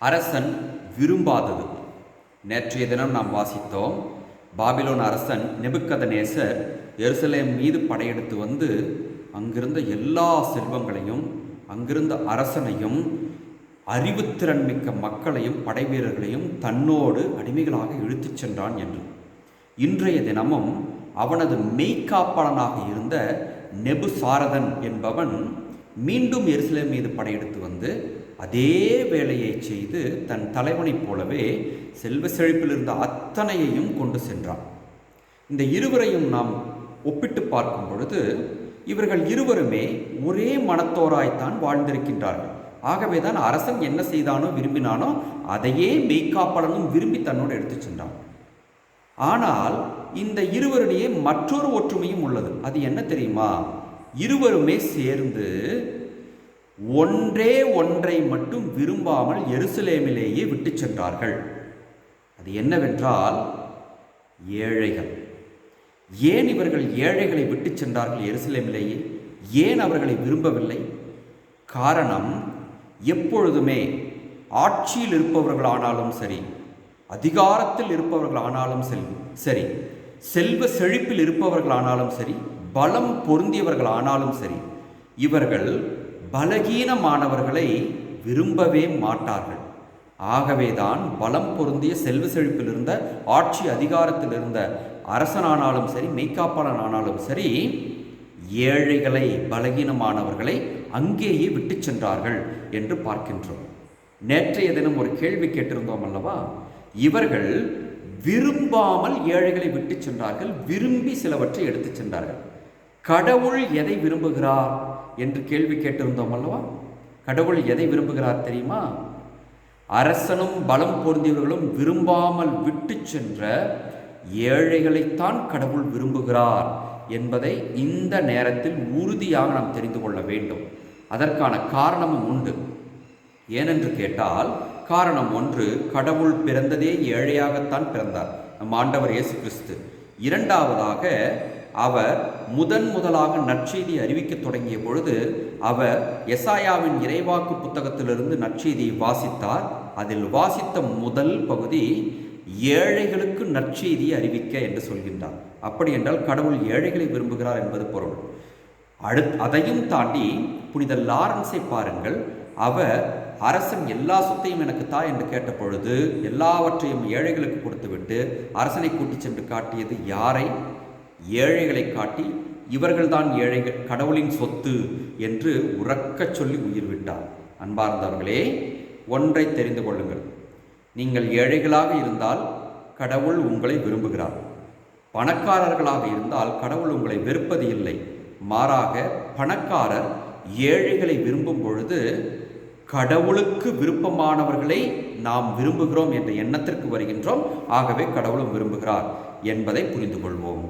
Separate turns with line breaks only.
அரசன் விரும்பாதது. நேற்றைய தினம் நாம் வாசித்தோம் பாபிலோன் அரசன் நெபுக்கதநேசர் எருசலேம் மீது படையெடுத்து வந்து அங்கிருந்த எல்லா செல்வங்களையும் அங்கிருந்த அரசனையும் அறிவுத்திறன் மிக்க மக்களையும் படைவீரர்களையும் தன்னோடு அடிமைகளாக இழுத்துச் சென்றான் என்று. இன்றைய தினமும் அவனது மெய்க்காப்பாளனாக இருந்த நெபுசாரதன் என்பவன் மீண்டும் எருசலேம் மீது படையெடுத்து வந்து அதே வேலையை செய்து தன் தலைவனைப் போலவே செல்வ செழிப்பில் இருந்த அத்தனையையும் கொண்டு சென்றான். இந்த இருவரையும் நாம் ஒப்பிட்டு பார்க்கும் பொழுது இவர்கள் இருவருமே ஒரே மனத்தோராய்த்தான் வாழ்ந்திருக்கின்றார்கள். ஆகவே தான் அரசன் என்ன செய்தானோ விரும்பினானோ அதையே மெய்க்காப்பாளனும் விரும்பி தன்னோடு எடுத்துச் சென்றான். ஆனால் இந்த இருவரிடையே மற்றொரு ஒற்றுமையும் உள்ளது. அது என்ன தெரியுமா? இருவருமே சேர்ந்து ஒன்றே ஒன்றை மட்டும் விரும்பாமல் எருசலேமிலேயே விட்டு சென்றார்கள். அது என்னவென்றால் ஏழைகள். ஏன் இவர்கள் ஏழைகளை விட்டு சென்றார்கள் எருசலேமிலேயே? ஏன் அவர்களை விரும்பவில்லை? காரணம் எப்பொழுதுமே ஆட்சியில் இருப்பவர்களானாலும் சரி அதிகாரத்தில் இருப்பவர்களானாலும் சரி சரி செல்வ செழிப்பில் இருப்பவர்களானாலும் சரி பலம் பொருந்தியவர்கள் ஆனாலும் சரி இவர்கள் பலகீனமானவர்களை விரும்பவே மாட்டார்கள். ஆகவேதான் பலம் பொருந்திய செல்வ செழிப்பில் இருந்த ஆட்சி அதிகாரத்தில் இருந்த அரசனானாலும் சரி மெய்க்காப்பாளன் ஆனாலும் சரி ஏழைகளை பலகீனமானவர்களை அங்கேயே விட்டு சென்றார்கள் என்று பார்க்கின்றோம். நேற்றைய தினம் ஒரு கேள்வி கேட்டிருந்தோம் அல்லவா? இவர்கள் விரும்பாமல் ஏழைகளை விட்டு சென்றார்கள் விரும்பி சிலவற்றை எடுத்துச் சென்றார்கள். கடவுள் எதை விரும்புகிறார் என்று கேள்வி கேட்டிருந்தோம் அல்லவா? கடவுள் எதை விரும்புகிறார் தெரியுமா? அரசனும் பலம் பொருந்தியவர்களும் விரும்பாமல் விட்டு சென்ற ஏழைகளைத்தான் கடவுள் விரும்புகிறார் என்பதை இந்த நேரத்தில் உறுதியாக நாம் தெரிந்து கொள்ள வேண்டும். அதற்கான காரணமும் உண்டு. ஏனென்று கேட்டால் காரணம் ஒன்று கடவுள் பிறந்ததே ஏழையாகத்தான் பிறந்தார். நம் ஆண்டவர் இயேசு கிறிஸ்து. இரண்டாவதாக அவர் முதன் முதலாக நற்செய்தி அறிவிக்க தொடங்கிய பொழுது அவர் எசாயாவின் இறைவாக்கு புத்தகத்திலிருந்து நற்செய்தியை வாசித்தார். அதில் வாசித்த முதல் பகுதி ஏழைகளுக்கு நற்செய்தியை அறிவிக்க என்று சொல்கின்றார். அப்படி என்றால் கடவுள் ஏழைகளை விரும்புகிறார் என்பது பொருள். அடுத் அதையும் தாண்டி புனித லாரன்ஸை பாருங்கள். அவர் அரசன் எல்லா சொத்தையும் எனக்கு தா என்று கேட்ட பொழுது எல்லாவற்றையும் ஏழைகளுக்கு கொடுத்துவிட்டு அரசனை கூட்டிச் சென்று காட்டியது யாரை? ஏழைகளை காட்டி இவர்கள்தான் ஏழைகள் கடவுளின் சொத்து என்று உறக்கச் சொல்லி உயிர் விட்டார் அன்பார்ந்தவர்களே ஒன்றை தெரிந்து கொள்ளுங்கள். நீங்கள் ஏழைகளாக இருந்தால் கடவுள் உங்களை விரும்புகிறார். பணக்காரர்களாக இருந்தால் கடவுள் உங்களை வெறுப்பது இல்லை. மாறாக பணக்காரர் ஏழைகளை விரும்பும் பொழுது கடவுளுக்கு விருப்பமானவர்களை நாம் விரும்புகிறோம் என்ற எண்ணத்திற்கு வருகின்றோம். ஆகவே கடவுளும் விரும்புகிறார் என்பதை புரிந்து கொள்வோம்.